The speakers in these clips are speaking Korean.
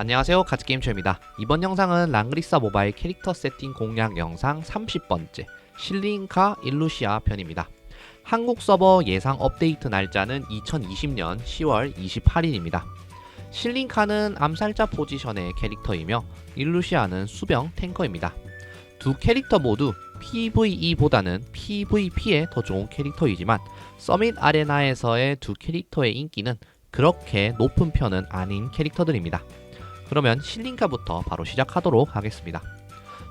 안녕하세요. 가즈게임쇼입니다. 이번 영상은 랑그리사 모바일 캐릭터 세팅 공략 영상 30번째 실링카 일루시아 편입니다. 한국 서버 예상 업데이트 날짜는 2020년 10월 28일입니다. 실링카는 암살자 포지션의 캐릭터이며 일루시아는 수병 탱커입니다. 두 캐릭터 모두 PVE보다는 PVP에 더 좋은 캐릭터이지만 서밋 아레나에서의 두 캐릭터의 인기는 그렇게 높은 편은 아닌 캐릭터들입니다. 그러면 실링카부터 바로 시작하도록 하겠습니다.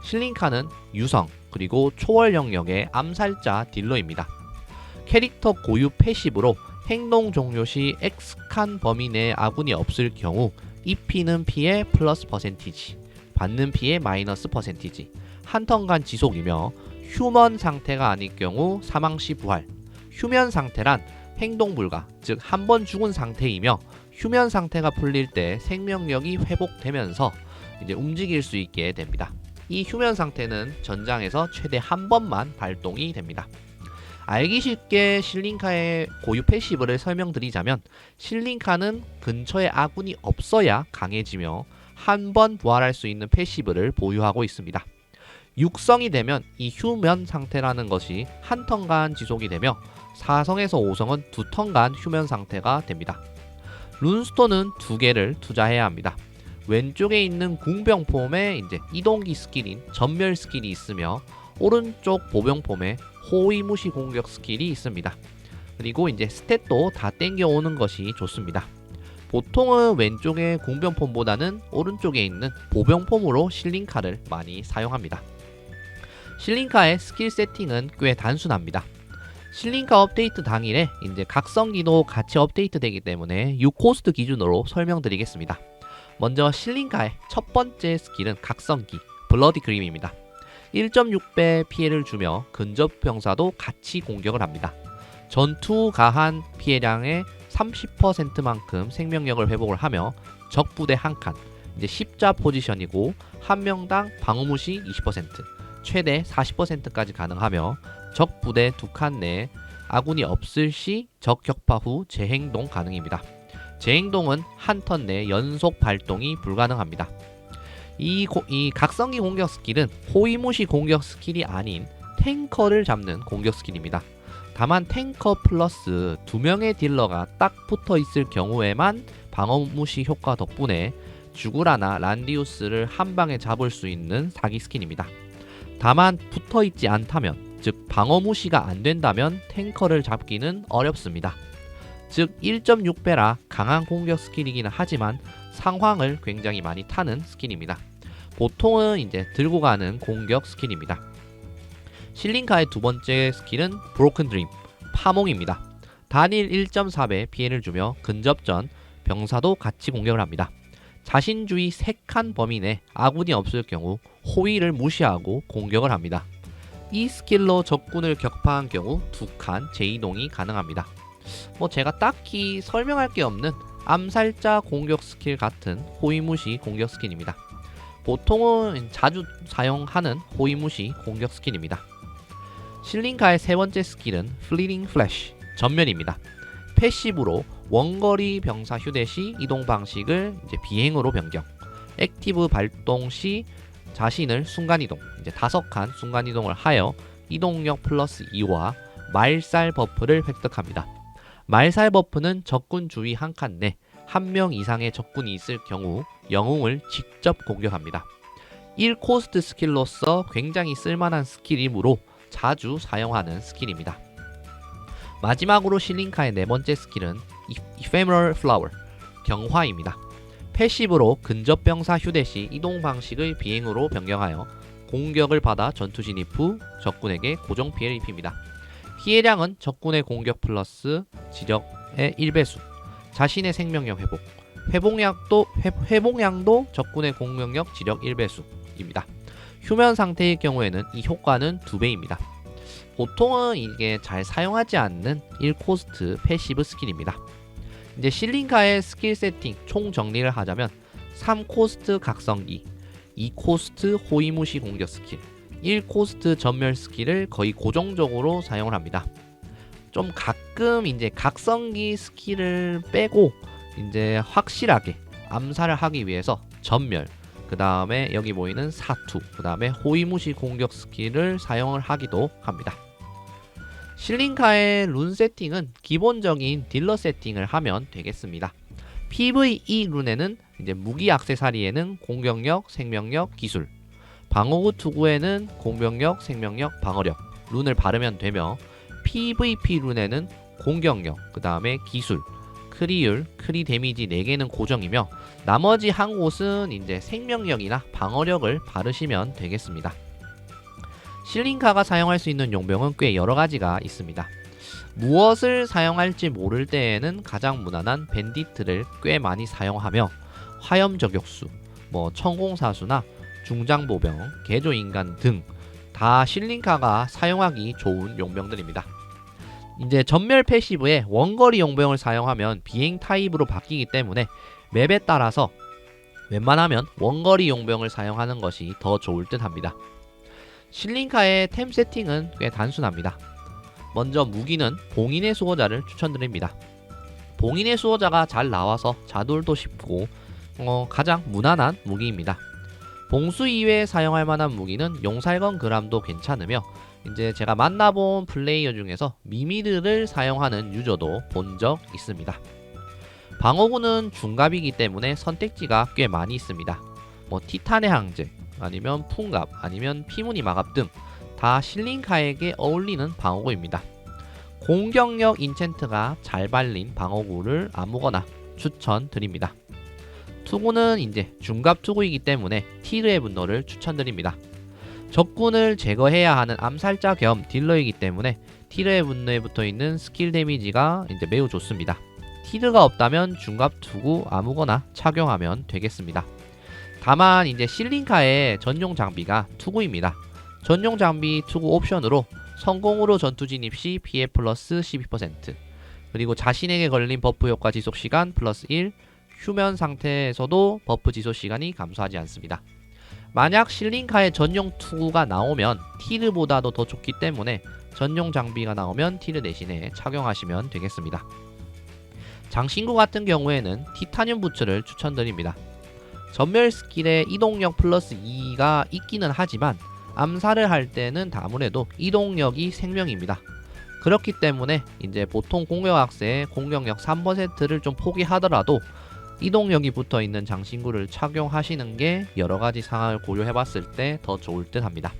실링카는 유성 그리고 초월 영역의 암살자 딜러입니다. 캐릭터 고유 패시브로 행동 종료 시 X칸 범위 내 아군이 없을 경우 입히는 피해 플러스 퍼센티지, 받는 피해 마이너스 퍼센티지, 한 턴간 지속이며 휴먼 상태가 아닐 경우 사망 시 부활. 휴면 상태란 행동 불가, 즉 한 번 죽은 상태이며 휴면 상태가 풀릴 때 생명력이 회복되면서 이제 움직일 수 있게 됩니다. 이 휴면 상태는 전장에서 최대 한 번만 발동이 됩니다. 알기 쉽게 실링카의 고유 패시브를 설명드리자면 실링카는 근처에 아군이 없어야 강해지며 한 번 부활할 수 있는 패시브를 보유하고 있습니다. 육성이 되면 이 휴면 상태라는 것이 한 턴간 지속이 되며 4성에서 5성은 두 턴간 휴면 상태가 됩니다. 룬스톤은 두 개를 투자해야 합니다. 왼쪽에 있는 궁병폼에 이제 이동기 스킬인 전멸 스킬이 있으며 오른쪽 보병폼에 호위무시 공격 스킬이 있습니다. 그리고 이제 스탯도 다 땡겨오는 것이 좋습니다. 보통은 왼쪽의 궁병폼보다는 오른쪽에 있는 보병폼으로 실링카를 많이 사용합니다. 실링카의 스킬 세팅은 꽤 단순합니다. 실링카 업데이트 당일에 이제 각성기도 같이 업데이트 되기 때문에 6코스트 기준으로 설명드리겠습니다. 먼저 실링카의 첫 번째 스킬은 각성기 블러디 그림입니다. 1.6배 피해를 주며 근접 병사도 같이 공격을 합니다. 전투 가한 피해량의 30%만큼 생명력을 회복을 하며 적 부대 한 칸, 이제 십자 포지션이고 한 명당 방어무시 20%, 최대 40%까지 가능하며 적 부대 두 칸 내에 아군이 없을 시 적 격파 후 재행동 가능입니다. 재행동은 한 턴 내 연속 발동이 불가능합니다. 이, 고, 이 각성기 공격 스킬은 호위무시 공격 스킬이 아닌 탱커를 잡는 공격 스킬입니다. 다만 탱커 플러스 두 명의 딜러가 딱 붙어 있을 경우에만 방어무시 효과 덕분에 주구라나 란디우스를 한 방에 잡을 수 있는 사기 스킬입니다. 다만 붙어 있지 않다면, 즉 방어 무시가 안 된다면 탱커를 잡기는 어렵습니다. 즉 1.6배라 강한 공격 스킬이기는 하지만 상황을 굉장히 많이 타는 스킬입니다. 보통은 이제 들고 가는 공격 스킬입니다. 실링카의 두 번째 스킬은 브로큰 드림, 파몽입니다. 단일 1.4배 피해를 주며 근접전 병사도 같이 공격을 합니다. 자신주의 3칸 범위 내 아군이 없을 경우 호위를 무시하고 공격을 합니다. 이 스킬로 적군을 격파한 경우 두 칸 재이동이 가능합니다. 뭐 제가 딱히 설명할 게 없는 암살자 공격 스킬 같은 호위무시 공격 스킬입니다. 보통은 자주 사용하는 호위무시 공격 스킬입니다. 실링카의 세 번째 스킬은 플리링 플래시 전면입니다. 패시브로 원거리 병사 휴대 시 이동 방식을 이제 비행으로 변경. 액티브 발동 시 자신을 순간 이동, 이제 다섯 칸 순간 이동을 하여 이동력 플러스 2와 말살 버프를 획득합니다. 말살 버프는 적군 주위 한 칸 내 한 명 이상의 적군이 있을 경우 영웅을 직접 공격합니다. 1코스트 스킬로서 굉장히 쓸만한 스킬이므로 자주 사용하는 스킬입니다. 마지막으로 실링카의 네 번째 스킬은 Ephemeral Flower 경화입니다. 패시브로 근접병사 휴대 시 이동 방식을 비행으로 변경하여 공격을 받아 전투 진입 후 적군에게 고정 피해를 입힙니다. 피해량은 적군의 공격 플러스 지력의 1배수, 자신의 생명력 회복, 회복량도, 회, 회복량도 적군의 공격력 지력 1배수입니다. 휴면 상태의 경우에는 이 효과는 2배입니다. 보통은 이게 잘 사용하지 않는 1코스트 패시브 스킬입니다. 이제 실링카의 스킬 세팅 총 정리를 하자면 3코스트 각성기, 2코스트 호위무시 공격 스킬, 1코스트 전멸 스킬을 거의 고정적으로 사용을 합니다. 좀 가끔 이제 각성기 스킬을 빼고 이제 확실하게 암살을 하기 위해서 전멸, 그 다음에 여기 보이는 사투, 그 다음에 호위무시 공격 스킬을 사용을 하기도 합니다. 실링카의 룬 세팅은 기본적인 딜러 세팅을 하면 되겠습니다. PVE 룬에는 이제 무기 악세사리에는 공격력, 생명력, 기술, 방어구 투구에는 공격력, 생명력, 방어력 룬을 바르면 되며 PVP 룬에는 공격력, 그 다음에 기술, 크리율, 크리 데미지 4개는 고정이며 나머지 한 곳은 이제 생명력이나 방어력을 바르시면 되겠습니다. 실링카가 사용할 수 있는 용병은 꽤 여러 가지가 있습니다. 무엇을 사용할지 모를 때에는 가장 무난한 밴디트를 꽤 많이 사용하며 화염 저격수, 뭐 천공사수나 중장보병, 개조인간 등 다 실링카가 사용하기 좋은 용병들입니다. 이제 전멸 패시브에 원거리 용병을 사용하면 비행 타입으로 바뀌기 때문에 맵에 따라서 웬만하면 원거리 용병을 사용하는 것이 더 좋을 듯 합니다. 실링카의 템 세팅은 꽤 단순합니다. 먼저 무기는 봉인의 수호자를 추천드립니다. 봉인의 수호자가 잘 나와서 자돌도 쉽고 어, 가장 무난한 무기입니다. 봉수 이외에 사용할 만한 무기는 용살건 그람도 괜찮으며 이제 제가 만나본 플레이어 중에서 미미드를 사용하는 유저도 본 적 있습니다. 방어구는 중갑이기 때문에 선택지가 꽤 많이 있습니다. 뭐 티탄의 항제, 아니면 풍갑, 아니면 피무늬 마갑 등 다 실링카에게 어울리는 방어구입니다. 공격력 인챈트가 잘 발린 방어구를 아무거나 추천드립니다. 투구는 이제 중갑 투구이기 때문에 티르의 분노를 추천드립니다. 적군을 제거해야 하는 암살자 겸 딜러이기 때문에 티르의 분노에 붙어 있는 스킬 데미지가 이제 매우 좋습니다. 티르가 없다면 중갑 투구 아무거나 착용하면 되겠습니다. 다만 이제 실링카의 전용 장비가 투구입니다. 전용 장비 투구 옵션으로 성공으로 전투 진입 시 피해 플러스 12% 그리고 자신에게 걸린 버프 효과 지속 시간 플러스 1 휴면 상태에서도 버프 지속 시간이 감소하지 않습니다. 만약 실링카의 전용 투구가 나오면 티르보다도 더 좋기 때문에 전용 장비가 나오면 티르 대신에 착용하시면 되겠습니다. 장신구 같은 경우에는 티타늄 부츠를 추천드립니다. 전멸 스킬에 이동력 플러스 2가 있기는 하지만 암살을 할 때는 아무래도 이동력이 생명입니다. 그렇기 때문에 이제 보통 공격 악세의 공격력 3%를 좀 포기하더라도 이동력이 붙어 있는 장신구를 착용하시는 게 여러 가지 상황을 고려해 봤을 때 더 좋을 듯 합니다.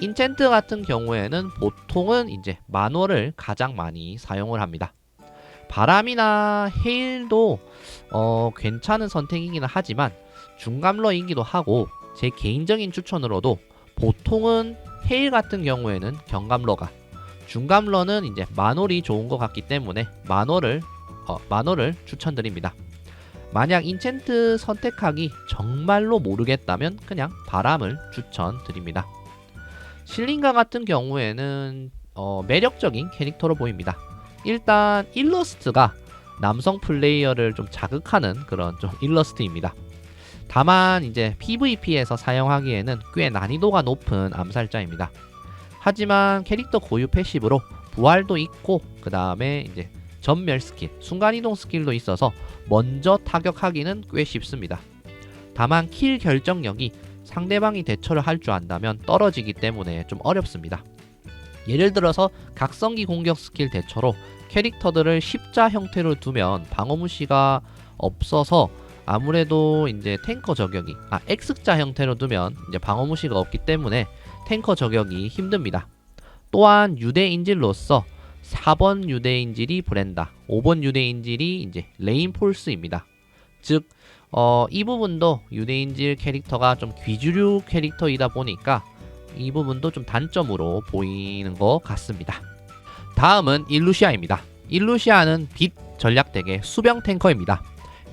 인챈트 같은 경우에는 보통은 이제 만월을 가장 많이 사용을 합니다. 바람이나 헤일도 어, 괜찮은 선택이기는 하지만 중감러이기도 하고 제 개인적인 추천으로도 보통은 헤일 같은 경우에는 경감러가 중감러는 이제 만월이 좋은 것 같기 때문에 만월을 어, 만월을 추천드립니다. 만약 인챈트 선택하기 정말로 모르겠다면 그냥 바람을 추천드립니다. 실링가 같은 경우에는 어, 매력적인 캐릭터로 보입니다. 일단 일러스트가 남성 플레이어를 좀 자극하는 그런 좀 일러스트입니다. 다만 이제 PVP에서 사용하기에는 꽤 난이도가 높은 암살자입니다. 하지만 캐릭터 고유 패시브로 부활도 있고 그 다음에 이제 전멸 스킬, 순간이동 스킬도 있어서 먼저 타격하기는 꽤 쉽습니다. 다만 킬 결정력이 상대방이 대처를 할 줄 안다면 떨어지기 때문에 좀 어렵습니다. 예를 들어서 각성기 공격 스킬 대처로 캐릭터들을 십자 형태로 두면 방어 무시가 없어서 아무래도 이제 탱커 저격이 아 X자 형태로 두면 이제 방어 무시가 없기 때문에 탱커 저격이 힘듭니다. 또한 유대 인질로서 4번 유대 인질이 브렌다, 5번 유대 인질이 이제 레인폴스입니다. 즉, 어, 이 부분도 유대 인질 캐릭터가 좀 귀주류 캐릭터이다 보니까 이 부분도 좀 단점으로 보이는 것 같습니다. 다음은 일루시아입니다. 일루시아는 빛 전략덱의 수병 탱커입니다.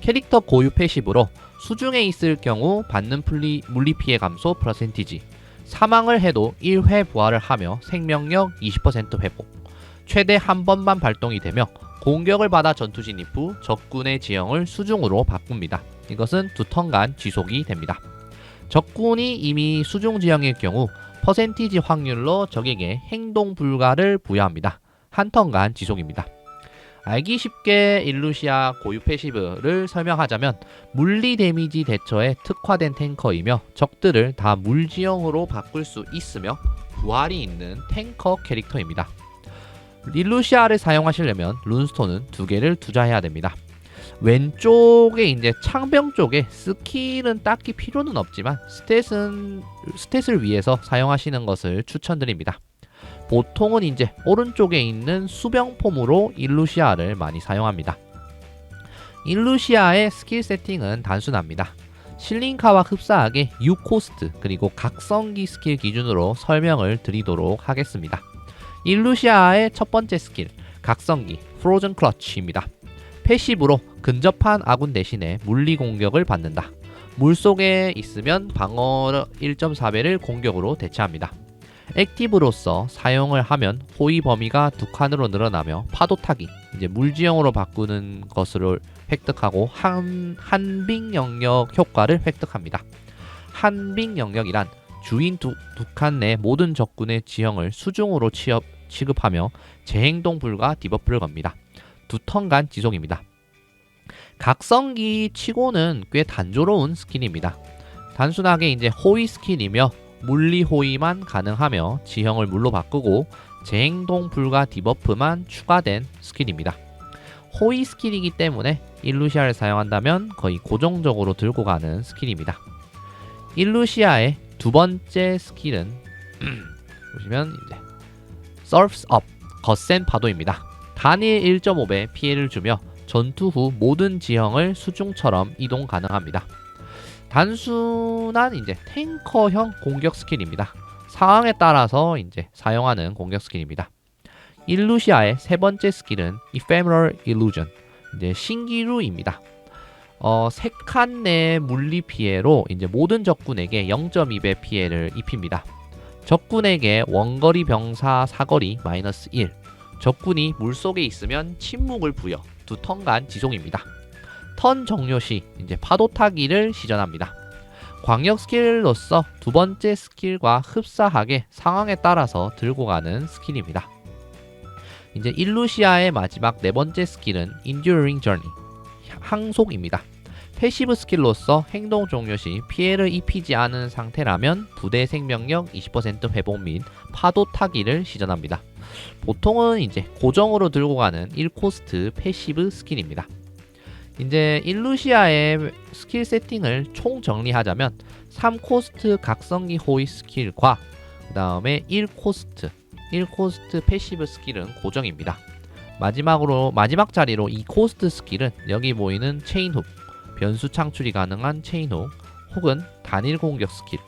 캐릭터 고유 패시브로 수중에 있을 경우 받는 플리, 물리 피해 감소 퍼센티지, 사망을 해도 1회 부활을 하며 생명력 20% 회복, 최대 한 번만 발동이 되며 공격을 받아 전투 진입 후 적군의 지형을 수중으로 바꿉니다. 이것은 두 턴간 지속이 됩니다. 적군이 이미 수중 지형일 경우 퍼센티지 확률로 적에게 행동 불가를 부여합니다. 한 턴간 지속입니다. 알기 쉽게 일루시아 고유 패시브를 설명하자면 물리 데미지 대처에 특화된 탱커이며 적들을 다 물지형으로 바꿀 수 있으며 부활이 있는 탱커 캐릭터입니다. 일루시아를 사용하시려면 룬스톤은 두 개를 투자해야 됩니다. 왼쪽에 이제 창병 쪽에 스킬은 딱히 필요는 없지만 스탯은 스탯을 위해서 사용하시는 것을 추천드립니다. 보통은 이제 오른쪽에 있는 수병폼으로 일루시아를 많이 사용합니다. 일루시아의 스킬 세팅은 단순합니다. 실링카와 흡사하게 6코스트 그리고 각성기 스킬 기준으로 설명을 드리도록 하겠습니다. 일루시아의 첫 번째 스킬 각성기 프로즌 클러치입니다. 패시브로 근접한 아군 대신에 물리 공격을 받는다. 물 속에 있으면 방어 1.4배를 공격으로 대체합니다. 액티브로서 사용을 하면 호위 범위가 두 칸으로 늘어나며 파도 타기, 이제 물지형으로 바꾸는 것을 획득하고 한, 한빙 영역 효과를 획득합니다. 한빙 영역이란 주인 두 칸 내 모든 적군의 지형을 수중으로 취업, 취급하며 재행동 불가 디버프를 겁니다. 두 턴간 지속입니다. 각성기 치고는 꽤 단조로운 스킬입니다. 단순하게 이제 호위 스킬이며 물리 호위만 가능하며 지형을 물로 바꾸고 재행동 불가 디버프만 추가된 스킬입니다. 호위 스킬이기 때문에 일루시아를 사용한다면 거의 고정적으로 들고 가는 스킬입니다. 일루시아의 두 번째 스킬은 보시면 이제 Surfs Up 거센 파도입니다. 단일 1.5배 피해를 주며 전투 후 모든 지형을 수중처럼 이동 가능합니다. 단순한 이제 탱커형 공격 스킬입니다. 상황에 따라서 이제 사용하는 공격 스킬입니다. 일루시아의 세 번째 스킬은 Ephemeral Illusion, 이제 신기루입니다. 어, 세칸 내 물리 피해로 이제 모든 적군에게 0.2배 피해를 입힙니다. 적군에게 원거리 병사 사거리 마이너스 1, 적군이 물속에 있으면 침묵을 부여 두 턴간 지속입니다. 턴 종료 시 이제 파도 타기를 시전합니다. 광역 스킬로서 두 번째 스킬과 흡사하게 상황에 따라서 들고 가는 스킬입니다. 이제 일루시아의 마지막 네 번째 스킬은 Enduring Journey 항속입니다. 패시브 스킬로서 행동 종료 시 피해를 입히지 않은 상태라면 부대 생명력 20% 회복 및 파도 타기를 시전합니다. 보통은 이제 고정으로 들고 가는 1코스트 패시브 스킬입니다. 이제 일루시아의 스킬 세팅을 총 정리하자면 3코스트 각성기 호위 스킬과 그 다음에 1코스트 1코스트 패시브 스킬은 고정입니다. 마지막으로 마지막 자리로 2코스트 스킬은 여기 보이는 체인훅 변수 창출이 가능한 체인훅 혹은 단일 공격 스킬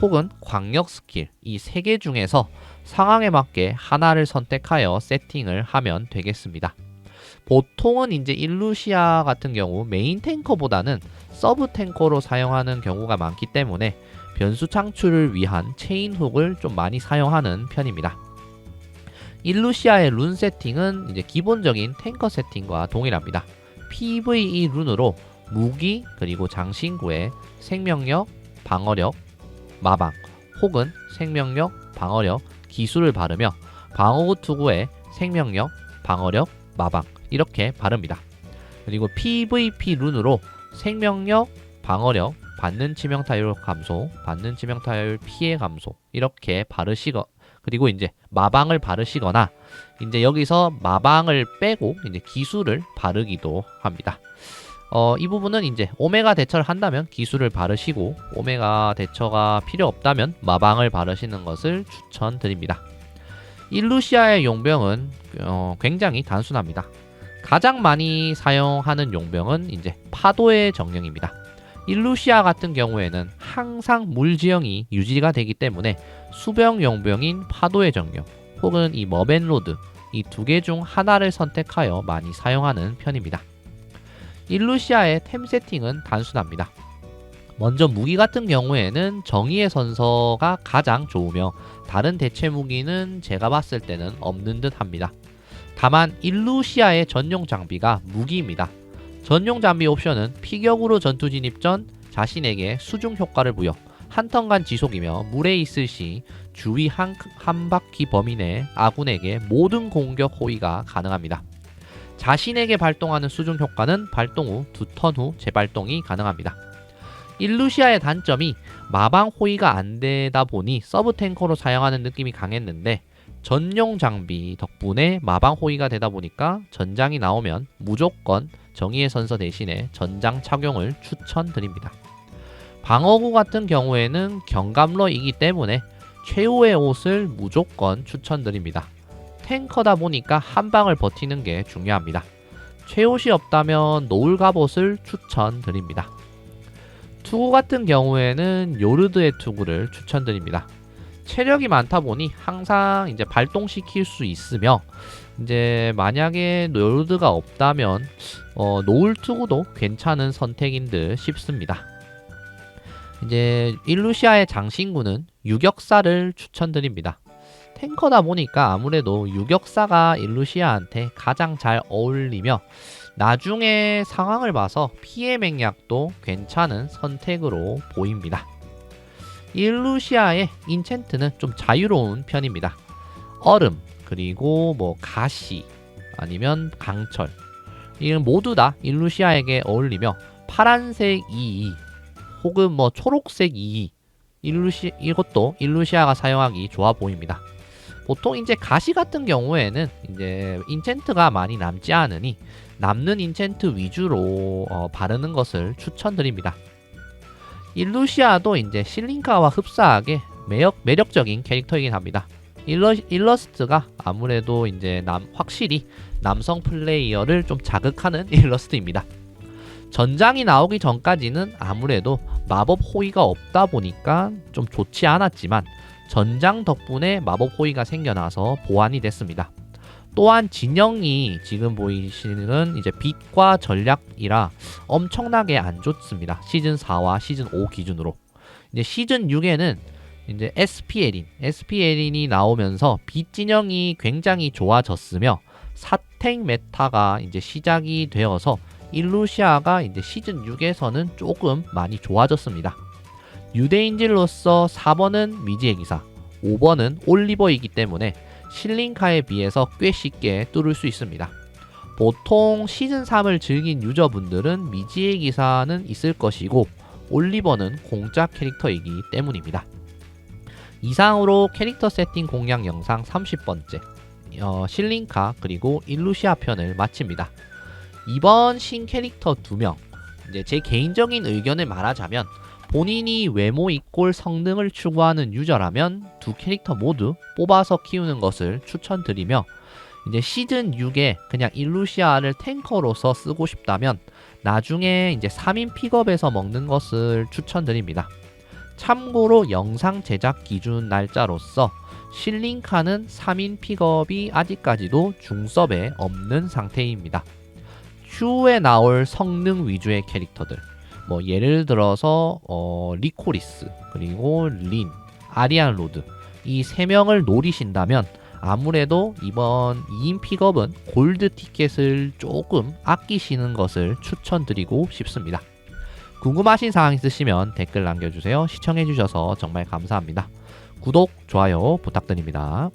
혹은 광역 스킬 이 세 개 중에서 상황에 맞게 하나를 선택하여 세팅을 하면 되겠습니다. 보통은 이제 일루시아 같은 경우 메인 탱커보다는 서브 탱커로 사용하는 경우가 많기 때문에 변수 창출을 위한 체인 훅을 좀 많이 사용하는 편입니다. 일루시아의 룬 세팅은 이제 기본적인 탱커 세팅과 동일합니다. PVE 룬으로 무기 그리고 장신구에 생명력, 방어력, 마방 혹은 생명력, 방어력, 기술을 바르며 방어구 투구에 생명력, 방어력, 마방 이렇게 바릅니다. 그리고 PVP 룬으로 생명력, 방어력, 받는 치명 타율 감소, 받는 치명 타율 피해 감소 이렇게 바르시거 그리고 이제 마방을 바르시거나 이제 여기서 마방을 빼고 이제 기술을 바르기도 합니다. 어, 이 부분은 이제 오메가 대처를 한다면 기술을 바르시고 오메가 대처가 필요 없다면 마방을 바르시는 것을 추천드립니다. 일루시아의 용병은 어, 굉장히 단순합니다. 가장 많이 사용하는 용병은 이제 파도의 정령입니다. 일루시아 같은 경우에는 항상 물지형이 유지가 되기 때문에 수병 용병인 파도의 정령 혹은 이 머벤로드 이 두 개 중 하나를 선택하여 많이 사용하는 편입니다. 일루시아의 템 세팅은 단순합니다. 먼저 무기 같은 경우에는 정의의 선서가 가장 좋으며 다른 대체 무기는 제가 봤을 때는 없는 듯 합니다. 다만 일루시아의 전용 장비가 무기입니다. 전용 장비 옵션은 피격으로 전투 진입 전 자신에게 수중 효과를 부여 한 턴간 지속이며 물에 있을 시 주위 한, 한 바퀴 범위 내 아군에게 모든 공격 호위가 가능합니다. 자신에게 발동하는 수중 효과는 발동 후 두 턴 후 재발동이 가능합니다. 일루시아의 단점이 마방 호위가 안 되다 보니 서브 탱커로 사용하는 느낌이 강했는데 전용 장비 덕분에 마방 호위가 되다 보니까 전장이 나오면 무조건 정의의 선서 대신에 전장 착용을 추천드립니다. 방어구 같은 경우에는 경감러이기 때문에 최후의 옷을 무조건 추천드립니다. 탱커다 보니까 한 방을 버티는 게 중요합니다. 최옷이 없다면 노을 갑옷을 추천드립니다. 투구 같은 경우에는 요르드의 투구를 추천드립니다. 체력이 많다 보니 항상 이제 발동시킬 수 있으며 이제 만약에 요르드가 없다면 어, 노을 투구도 괜찮은 선택인 듯 싶습니다. 이제 일루시아의 장신구는 유격사를 추천드립니다. 탱커다 보니까 아무래도 유격사가 일루시아한테 가장 잘 어울리며 나중에 상황을 봐서 피해 맹약도 괜찮은 선택으로 보입니다. 일루시아의 인챈트는 좀 자유로운 편입니다. 얼음, 그리고 뭐 가시, 아니면 강철. 이는 모두 다 일루시아에게 어울리며 파란색 22, 혹은 뭐 초록색 22, 일루시, 이것도 일루시아가 사용하기 좋아 보입니다. 보통 이제 가시 같은 경우에는 이제 인챈트가 많이 남지 않으니 남는 인챈트 위주로 어, 바르는 것을 추천드립니다. 일루시아도 이제 실링카와 흡사하게 매력, 매력적인 캐릭터이긴 합니다. 일러, 일러스트가 아무래도 이제 남, 확실히 남성 플레이어를 좀 자극하는 일러스트입니다. 전장이 나오기 전까지는 아무래도 마법 호의가 없다 보니까 좀 좋지 않았지만 전장 덕분에 마법 호의가 생겨나서 보완이 됐습니다. 또한 진영이 지금 보이시는 이제 빛과 전략이라 엄청나게 안 좋습니다. 시즌 4와 시즌 5 기준으로. 이제 시즌 6에는 이제 SPL인, SPL인이 나오면서 빛 진영이 굉장히 좋아졌으며 사택 메타가 이제 시작이 되어서 일루시아가 이제 시즌 6에서는 조금 많이 좋아졌습니다. 유대인질로서 4번은 미지의 기사, 5번은 올리버이기 때문에 실링카에 비해서 꽤 쉽게 뚫을 수 있습니다. 보통 시즌 3을 즐긴 유저분들은 미지의 기사는 있을 것이고 올리버는 공짜 캐릭터이기 때문입니다. 이상으로 캐릭터 세팅 공략 영상 30번째 어, 실링카 그리고 일루시아 편을 마칩니다. 이번 신 캐릭터 2명 이제 제 개인적인 의견을 말하자면 본인이 외모 이꼴 성능을 추구하는 유저라면 두 캐릭터 모두 뽑아서 키우는 것을 추천드리며 이제 시즌 6에 그냥 일루시아를 탱커로서 쓰고 싶다면 나중에 이제 3인 픽업에서 먹는 것을 추천드립니다. 참고로 영상 제작 기준 날짜로서 실링카는 3인 픽업이 아직까지도 중섭에 없는 상태입니다. 추후에 나올 성능 위주의 캐릭터들 뭐 예를 들어서 어, 리코리스 그리고 린 아리안 로드 이 세 명을 노리신다면 아무래도 이번 2인 픽업은 골드 티켓을 조금 아끼시는 것을 추천드리고 싶습니다. 궁금하신 사항 있으시면 댓글 남겨주세요. 시청해주셔서 정말 감사합니다. 구독, 좋아요 부탁드립니다.